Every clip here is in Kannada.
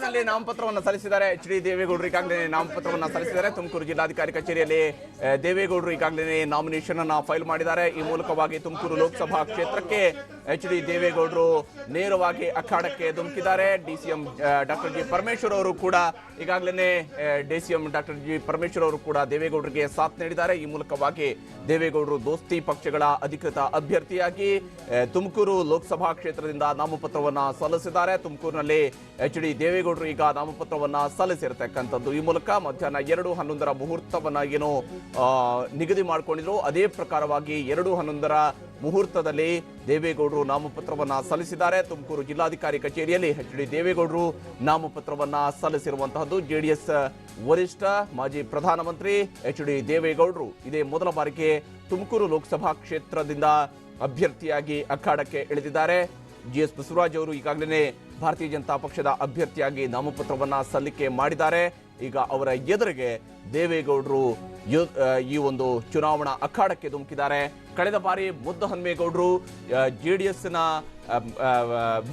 ತುಮಕೂರಿನಲ್ಲಿ ನಾಮಪತ್ರವನ್ನು ಸಲ್ಲಿಸಿದ್ದಾರೆ. ಎಚ್ ಡಿ ದೇವೇಗೌಡರು ಈಗಾಗಲೇ ನಾಮಪತ್ರವನ್ನು ಸಲ್ಲಿಸಿದ್ದಾರೆ. ತುಮಕೂರು ಜಿಲ್ಲಾಧಿಕಾರಿ ಕಚೇರಿಯಲ್ಲಿ ದೇವೇಗೌಡರು ಈಗಾಗಲೇ ನಾಮಿನೇಷನ್ ಅನ್ನ ಫೈಲ್ ಮಾಡಿದ್ದಾರೆ. ಈ ಮೂಲಕವಾಗಿ ತುಮಕೂರು ಲೋಕಸಭಾ ಕ್ಷೇತ್ರಕ್ಕೆ ಎಚ್ ಡಿ ದೇವೇಗೌಡರು ನೇರವಾಗಿ ಅಖಾಡಕ್ಕೆ ಧುಮುಕಿದ್ದಾರೆ. D C M doctor G Parameshwar ಅವರು ಕೂಡ ಈಗಾಗಲೇ D C M doctor G Parameshwar ಅವರು ಕೂಡ ದೇವೇಗೌಡರಿಗೆ ಸಾಥ್ ನೀಡಿದ್ದಾರೆ. ಈ ಮೂಲಕವಾಗಿ ದೇವೇಗೌಡರು ದೋಸ್ತಿ ಪಕ್ಷಗಳ ಅಧಿಕೃತ ಅಭ್ಯರ್ಥಿಯಾಗಿ ತುಮಕೂರು ಲೋಕಸಭಾ ಕ್ಷೇತ್ರದಿಂದ ನಾಮಪತ್ರವನ್ನು ಸಲ್ಲಿಸಿದ್ದಾರೆ. ತುಮಕೂರಿನಲ್ಲಿ ಎಚ್ ಡಿ ದೇವೇಗೌಡರು ಈಗ ನಾಮಪತ್ರವನ್ನು ಸಲ್ಲಿಸಿರತಕ್ಕಂಥದ್ದು. ಈ ಮೂಲಕ ಮಧ್ಯಾಹ್ನ ಎರಡು ಹನ್ನೊಂದರ ಮುಹೂರ್ತವನ್ನು ಏನು ನಿಗದಿ ಮಾಡಿಕೊಂಡಿದ್ರು. ಅದೇ ಪ್ರಕಾರವಾಗಿ ಎರಡು ಹನ್ನೊಂದರ ಮುಹೂರ್ತದಲ್ಲಿ ದೇವೇಗೌಡರು ನಾಮಪತ್ರವನ್ನ ಸಲ್ಲಿಸಿದ್ದಾರೆ. ತುಮಕೂರು ಜಿಲ್ಲಾಧಿಕಾರಿ ಕಚೇರಿಯಲ್ಲಿ ಎಚ್ ಡಿ ದೇವೇಗೌಡರು ನಾಮಪತ್ರವನ್ನ ಸಲ್ಲಿಸಿರುವಂತಹದ್ದು. ಜೆಡಿಎಸ್ ವರಿಷ್ಠ, ಮಾಜಿ ಪ್ರಧಾನಮಂತ್ರಿ ಎಚ್ ಡಿ ದೇವೇಗೌಡರು. ಇದೇ ಮೊದಲ ಬಾರಿಗೆ ತುಮಕೂರು ಲೋಕಸಭಾ ಕ್ಷೇತ್ರದಿಂದ ಅಭ್ಯರ್ಥಿಯಾಗಿ ಅಖಾಡಕ್ಕೆ ಇಳಿದಿದ್ದಾರೆ. ಜಿ ಎಸ್ ಬಸವರಾಜ್ ಅವರು ಈಗಾಗಲೇ ಭಾರತೀಯ ಜನತಾ ಪಕ್ಷದ ಅಭ್ಯರ್ಥಿಯಾಗಿ ನಾಮಪತ್ರವನ್ನ ಸಲ್ಲಿಕೆ ಮಾಡಿದ್ದಾರೆ. ಈಗ ಅವರ ಎದುರಿಗೆ ದೇವೇಗೌಡರು ಈ ಒಂದು ಚುನಾವಣಾ ಅಖಾಡಕ್ಕೆ ಧುಮುಕಿದ್ದಾರೆ. ಕಳೆದ ಬಾರಿ ಮುದ್ದ ಹನುಮೇಗೌಡರು ಜೆ ಡಿ ಎಸ್ನ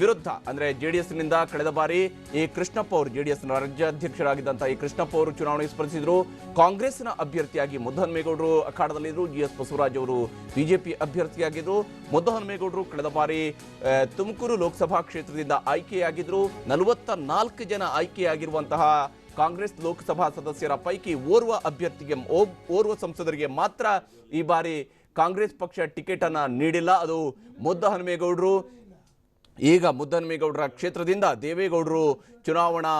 ವಿರುದ್ಧ, ಅಂದ್ರೆ ಜೆ ಡಿ ಎಸ್ನಿಂದ ಕಳೆದ ಬಾರಿ ಈ ಕೃಷ್ಣಪ್ಪ ಅವರು, ಜೆ ಡಿ ಎಸ್ನ ರಾಜ್ಯಾಧ್ಯಕ್ಷರಾಗಿದ್ದಂಥ ಈ ಕೃಷ್ಣಪ್ಪ ಅವರು ಚುನಾವಣೆಗೆ ಸ್ಪರ್ಧಿಸಿದ್ರು. ಕಾಂಗ್ರೆಸ್ನ ಅಭ್ಯರ್ಥಿಯಾಗಿ ಮುದ್ದಹನುಮೇಗೌಡರು ಅಖಾಡದಲ್ಲಿದ್ದರು ಜಿ ಎಸ್ ಬಸವರಾಜ್ ಅವರು ಬಿಜೆಪಿ ಅಭ್ಯರ್ಥಿಯಾಗಿದ್ರು. ಮುದ್ದಹನುಮೇಗೌಡರು ಕಳೆದ ಬಾರಿ ತುಮಕೂರು ಲೋಕಸಭಾ ಕ್ಷೇತ್ರದಿಂದ ಆಯ್ಕೆಯಾಗಿದ್ದರು ನಲವತ್ತ ನಾಲ್ಕು ಜನ ಆಯ್ಕೆಯಾಗಿರುವಂತಹ ಕಾಂಗ್ರೆಸ್ ಲೋಕಸಭಾ ಸದಸ್ಯರ ಪೈಕಿ ಓರ್ವ ಅಭ್ಯರ್ಥಿಗೆ ಓರ್ವ ಸಂಸದರಿಗೆ ಮಾತ್ರ ಈ ಬಾರಿ ಕಾಂಗ್ರೆಸ್ ಪಕ್ಷ ಟಿಕೆಟನ್ನು ನೀಡಿಲ್ಲ. ಅದು ಮುದ್ದ ಹನುಮೇಗೌಡರು. ಈಗ ಮುದ್ದಹನುಮೇಗೌಡರ ಕ್ಷೇತ್ರದಿಂದ ದೇವೇಗೌಡರು ಚುನಾವಣಾ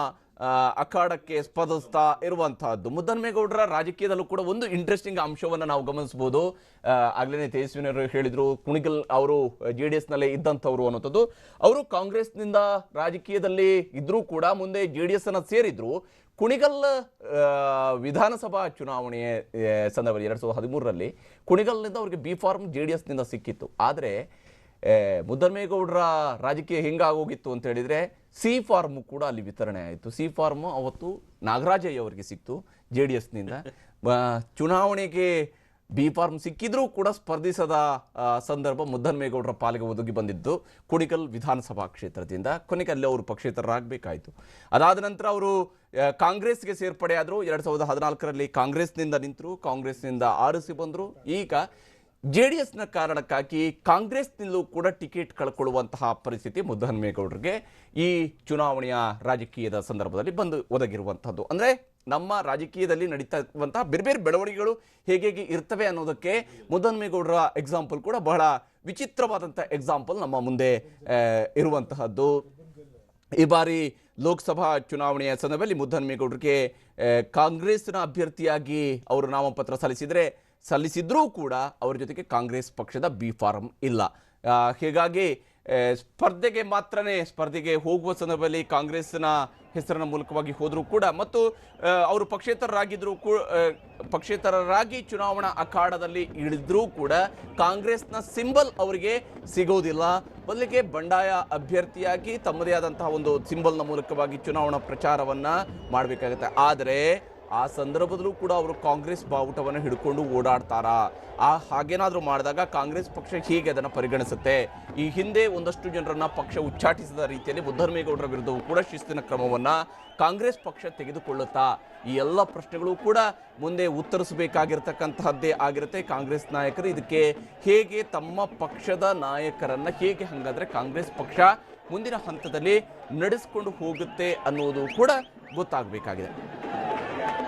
ಅಖಾಡಕ್ಕೆ ಸ್ಪರ್ಧಿಸ್ತಾ ಇರುವಂತಹದ್ದು. ಮುದ್ದನ್ಮೇಗೌಡರ ರಾಜಕೀಯದಲ್ಲೂ ಕೂಡ ಒಂದು ಇಂಟ್ರೆಸ್ಟಿಂಗ್ ಅಂಶವನ್ನು ನಾವು ಗಮನಿಸಬಹುದು. ಆಗ್ಲೇ ತೇಜಸ್ವಿನವರು ಹೇಳಿದ್ರು ಕುಣಿಗಲ್ ಅವರು ಜೆ ಡಿ ಎಸ್ನಲ್ಲೇ ಇದ್ದಂಥವ್ರು ಅನ್ನೋಂಥದ್ದು ಅವರು ಕಾಂಗ್ರೆಸ್ನಿಂದ ರಾಜಕೀಯದಲ್ಲಿ ಇದ್ರೂ ಕೂಡ ಮುಂದೆ ಜೆ ಡಿ ಎಸ್ ಅನ್ನ ಸೇರಿದ್ರು. ಕುಣಿಗಲ್ ವಿಧಾನಸಭಾ ಚುನಾವಣೆಯ ಆ, ಸಂದರ್ಭದಲ್ಲಿ ಎರಡು ಸಾವಿರದ ಹದಿಮೂರರಲ್ಲಿ ಕುಣಿಗಲ್ನಿಂದ ಅವರಿಗೆ ಬಿ ಫಾರ್ಮ್ ಜೆ ಡಿ ಎಸ್ನಿಂದ ಸಿಕ್ಕಿತ್ತು. ಆದರೆ ಮುದ್ದನ್ಮೇಗೌಡರ ರಾಜಕೀಯ ಹೆಂಗಾಗೋಗಿತ್ತು ಅಂತ ಹೇಳಿದರೆ ಸಿ ಫಾರ್ಮ್ ಕೂಡ ಅಲ್ಲಿ ವಿತರಣೆ ಆಯಿತು. ಸಿ ಫಾರ್ಮ್ ಅವತ್ತು ನಾಗರಾಜಯ್ಯ ಅವರಿಗೆ ಸಿಕ್ತು ಜೆ ಡಿ ಎಸ್ನಿಂದ ಚುನಾವಣೆಗೆ ಬಿ ಫಾರ್ಮ್ ಸಿಕ್ಕಿದ್ರೂ ಕೂಡ ಸ್ಪರ್ಧಿಸದ ಸಂದರ್ಭ ಮುದ್ದನ್ಮೇಗೌಡರ ಪಾಲಿಗೆ ಒದಗಿ ಬಂದಿದ್ದು ಕುಣಿಕಲ್ ವಿಧಾನಸಭಾ ಕ್ಷೇತ್ರದಿಂದ. ಕೊನೆಗೆ ಅಲ್ಲಿ ಅವರು ಪಕ್ಷೇತರರಾಗಬೇಕಾಯಿತು. ಅದಾದ ನಂತರ ಅವರು ಕಾಂಗ್ರೆಸ್ಗೆ ಸೇರ್ಪಡೆಯಾದರು. ಎರಡು ಸಾವಿರದ ಹದಿನಾಲ್ಕರಲ್ಲಿ ಕಾಂಗ್ರೆಸ್ನಿಂದ ನಿಂತರು, ಕಾಂಗ್ರೆಸ್ನಿಂದ ಆರಿಸಿ ಬಂದರು. ಈಗ ಜೆ ಡಿ ಎಸ್ನ ಕಾರಣಕ್ಕಾಗಿ ಕಾಂಗ್ರೆಸ್ನಲ್ಲೂ ಕೂಡ ಟಿಕೆಟ್ ಕಳ್ಕೊಳ್ಳುವಂತಹ ಪರಿಸ್ಥಿತಿ ಮುದ್ದಹನುಮೇಗೌಡರಿಗೆ ಈ ಚುನಾವಣೆಯ ರಾಜಕೀಯದ ಸಂದರ್ಭದಲ್ಲಿ ಬಂದು ಒದಗಿರುವಂಥದ್ದು ಅಂದರೆ ನಮ್ಮ ರಾಜಕೀಯದಲ್ಲಿ ನಡೀತಾ ಇರುವಂತಹ ಬೇರೆ ಬೇರೆ ಬೆಳವಣಿಗೆಗಳು ಹೇಗೆ ಹೇಗೆ ಇರ್ತವೆ ಅನ್ನೋದಕ್ಕೆ ಮುದ್ದಹನುಮೇಗೌಡರ ಎಕ್ಸಾಂಪಲ್ ಕೂಡ ಬಹಳ ವಿಚಿತ್ರವಾದಂಥ ಎಕ್ಸಾಂಪಲ್ ನಮ್ಮ ಮುಂದೆ ಇರುವಂತಹದ್ದು. ಈ ಬಾರಿ ಲೋಕಸಭಾ ಚುನಾವಣೆಯ ಸಂದರ್ಭದಲ್ಲಿ ಮುದ್ದಹನುಮೇಗೌಡರಿಗೆ ಕಾಂಗ್ರೆಸ್ನ ಅಭ್ಯರ್ಥಿಯಾಗಿ ಅವರು ನಾಮಪತ್ರ ಸಲ್ಲಿಸಿದರೆ ಸಲ್ಲಿಸಿದ್ರೂ ಕೂಡ ಅವರ ಜೊತೆಗೆ ಕಾಂಗ್ರೆಸ್ ಪಕ್ಷದ ಬಿ ಫಾರಂ ಇಲ್ಲ. ಹೀಗಾಗಿ ಸ್ಪರ್ಧೆಗೆ ಮಾತ್ರನೇ ಸ್ಪರ್ಧೆಗೆ ಹೋಗುವ ಸಂದರ್ಭದಲ್ಲಿ ಕಾಂಗ್ರೆಸ್ನ ಹೆಸರಿನ ಮೂಲಕವಾಗಿ ಹೋದರೂ ಕೂಡ ಮತ್ತು ಅವರು ಪಕ್ಷೇತರರಾಗಿದ್ದರೂ ಕೂ ಪಕ್ಷೇತರರಾಗಿ ಚುನಾವಣಾ ಅಖಾಡದಲ್ಲಿ ಇಳಿದ್ರೂ ಕೂಡ ಕಾಂಗ್ರೆಸ್ನ ಸಿಂಬಲ್ ಅವರಿಗೆ ಸಿಗೋದಿಲ್ಲ. ಬದಲಿಗೆ ಬಂಡಾಯ ಅಭ್ಯರ್ಥಿಯಾಗಿ ತಮ್ಮದೇ ಆದಂತಹ ಒಂದು ಸಿಂಬಲ್ನ ಮೂಲಕವಾಗಿ ಚುನಾವಣಾ ಪ್ರಚಾರವನ್ನು ಮಾಡಬೇಕಾಗುತ್ತೆ. ಆದರೆ ಆ ಸಂದರ್ಭದಲ್ಲೂ ಕೂಡ ಅವರು ಕಾಂಗ್ರೆಸ್ ಬಾವುಟವನ್ನು ಹಿಡ್ಕೊಂಡು ಓಡಾಡ್ತಾರಾ? ಆ ಹಾಗೇನಾದರೂ ಮಾಡಿದಾಗ ಕಾಂಗ್ರೆಸ್ ಪಕ್ಷ ಹೀಗೆ ಅದನ್ನು ಪರಿಗಣಿಸುತ್ತೆ? ಈ ಹಿಂದೆ ಒಂದಷ್ಟು ಜನರನ್ನ ಪಕ್ಷ ಉಚ್ಚಾಟಿಸಿದ ರೀತಿಯಲ್ಲಿ ಬುದ್ಧರ್ಮೇಗೌಡರ ವಿರುದ್ಧವೂ ಕೂಡ ಶಿಸ್ತಿನ ಕ್ರಮವನ್ನ ಕಾಂಗ್ರೆಸ್ ಪಕ್ಷ ತೆಗೆದುಕೊಳ್ಳುತ್ತಾ? ಈ ಎಲ್ಲ ಪ್ರಶ್ನೆಗಳು ಕೂಡ ಮುಂದೆ ಉತ್ತರಿಸಬೇಕಾಗಿರ್ತಕ್ಕಂತಹದ್ದೇ ಆಗಿರುತ್ತೆ ಕಾಂಗ್ರೆಸ್ ನಾಯಕರು. ಇದಕ್ಕೆ ಹೇಗೆ ತಮ್ಮ ಪಕ್ಷದ ನಾಯಕರನ್ನ ಹೇಗೆ ಹಂಗಾದ್ರೆ ಕಾಂಗ್ರೆಸ್ ಪಕ್ಷ ಮುಂದಿನ ಹಂತದಲ್ಲಿ ನಡೆಸಿಕೊಂಡು ಹೋಗುತ್ತೆ ಅನ್ನೋದು ಕೂಡ ಗೊತ್ತಾಗಬೇಕಾಗಿದೆ.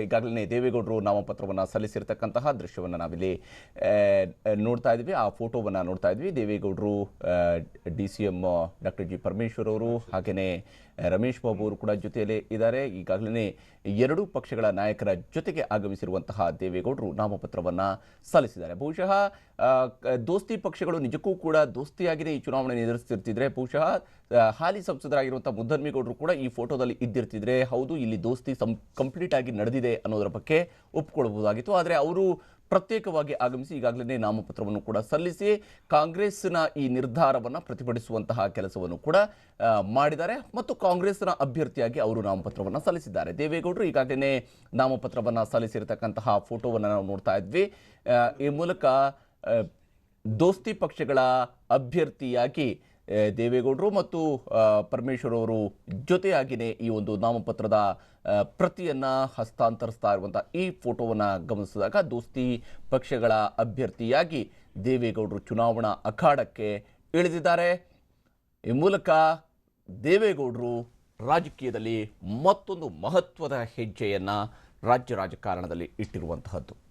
ಈಗಾಗಲೇ ದೇವೇಗೌಡರು ನಾಮಪತ್ರವನ್ನು ಸಲ್ಲಿಸಿರ್ತಕ್ಕಂತಹ ದೃಶ್ಯವನ್ನು ನಾವಿಲ್ಲಿ ನೋಡ್ತಾ ಇದ್ವಿ. ಆ ಫೋಟೋವನ್ನು ನೋಡ್ತಾ ಇದ್ವಿ. ದೇವೇಗೌಡರು D C M doctor G Parameshwar ಅವರು ಹಾಗೆಯೇ ರಮೇಶ್ ಬಾಬು ಅವರು ಕೂಡ ಜೊತೆಯಲ್ಲೇ ಇದ್ದಾರೆ. ಈಗಾಗಲೇ ಎರಡೂ ಪಕ್ಷಗಳ ನಾಯಕರ ಜೊತೆಗೆ ಆಗಮಿಸಿರುವಂತಹ ದೇವೇಗೌಡರು ನಾಮಪತ್ರವನ್ನು ಸಲ್ಲಿಸಿದ್ದಾರೆ. ಬಹುಶಃ ದೋಸ್ತಿ ಪಕ್ಷಗಳು ನಿಜಕ್ಕೂ ಕೂಡ ದೋಸ್ತಿಯಾಗಿಯೇ ಈ ಚುನಾವಣೆ ಎದುರಿಸ್ತಿರ್ತಿದ್ರೆ, ಬಹುಶಃ ಹಾಲಿ ಸಂಸದರಾಗಿರುವಂಥ ಮುದ್ದನ್ಮೇಗೌಡರು ಕೂಡ ಈ ಫೋಟೋದಲ್ಲಿ ಇದ್ದಿರ್ತಿದ್ರೆ, ಹೌದು, ಇಲ್ಲಿ ದೋಸ್ತಿ ಸಂ, ಕಂಪ್ಲೀಟ್ ಆಗಿ ನಡೆದಿದೆ ಅನ್ನೋದರ ಬಗ್ಗೆ ಒಪ್ಪಿಕೊಳ್ಳಬಹುದಾಗಿತ್ತು ಆದರೆ ಅವರು ಪ್ರತ್ಯೇಕವಾಗಿ ಆಗಮಿಸಿ ಈಗಾಗಲೇ ನಾಮಪತ್ರವನ್ನು ಕೂಡ ಸಲ್ಲಿಸಿ ಕಾಂಗ್ರೆಸ್ನ ಈ ನಿರ್ಧಾರವನ್ನು ಪ್ರತಿಭಟಿಸುವಂತಹ ಕೆಲಸವನ್ನು ಕೂಡ ಮಾಡಿದ್ದಾರೆ. ಮತ್ತು ಕಾಂಗ್ರೆಸ್ನ ಅಭ್ಯರ್ಥಿಯಾಗಿ ಅವರು ನಾಮಪತ್ರವನ್ನು ಸಲ್ಲಿಸಿದ್ದಾರೆ. ದೇವೇಗೌಡರು ಈಗಾಗಲೇ ನಾಮಪತ್ರವನ್ನು ಸಲ್ಲಿಸಿರತಕ್ಕಂತಹ ಫೋಟೋವನ್ನು ನಾವು ನೋಡ್ತಾ ಇದ್ವಿ. ಈ ಮೂಲಕ ದೋಸ್ತಿ ಪಕ್ಷಗಳ ಅಭ್ಯರ್ಥಿಯಾಗಿ ದೇವೇಗೌಡರು ಮತ್ತು ಪರಮೇಶ್ವರ್ ಅವರು ಜೊತೆಯಾಗಿಯೇ ಈ ಒಂದು ನಾಮಪತ್ರದ ಪ್ರತಿಯನ್ನ ಹಸ್ತಾಂತರಿಸ್ತಾ ಇರುವಂಥ ಈ ಫೋಟೋವನ್ನು ಗಮನಿಸಿದಾಗ ದೋಸ್ತಿ ಪಕ್ಷಗಳ ಅಭ್ಯರ್ಥಿಯಾಗಿ ದೇವೇಗೌಡರು ಚುನಾವಣಾ ಅಖಾಡಕ್ಕೆ ಇಳಿದಿದ್ದಾರೆ. ಈ ಮೂಲಕ ದೇವೇಗೌಡರು ರಾಜಕೀಯದಲ್ಲಿ ಮತ್ತೊಂದು ಮಹತ್ವದ ಹೆಜ್ಜೆಯನ್ನು ರಾಜ್ಯ ರಾಜಕಾರಣದಲ್ಲಿ ಇಟ್ಟಿರುವಂತಹದ್ದು.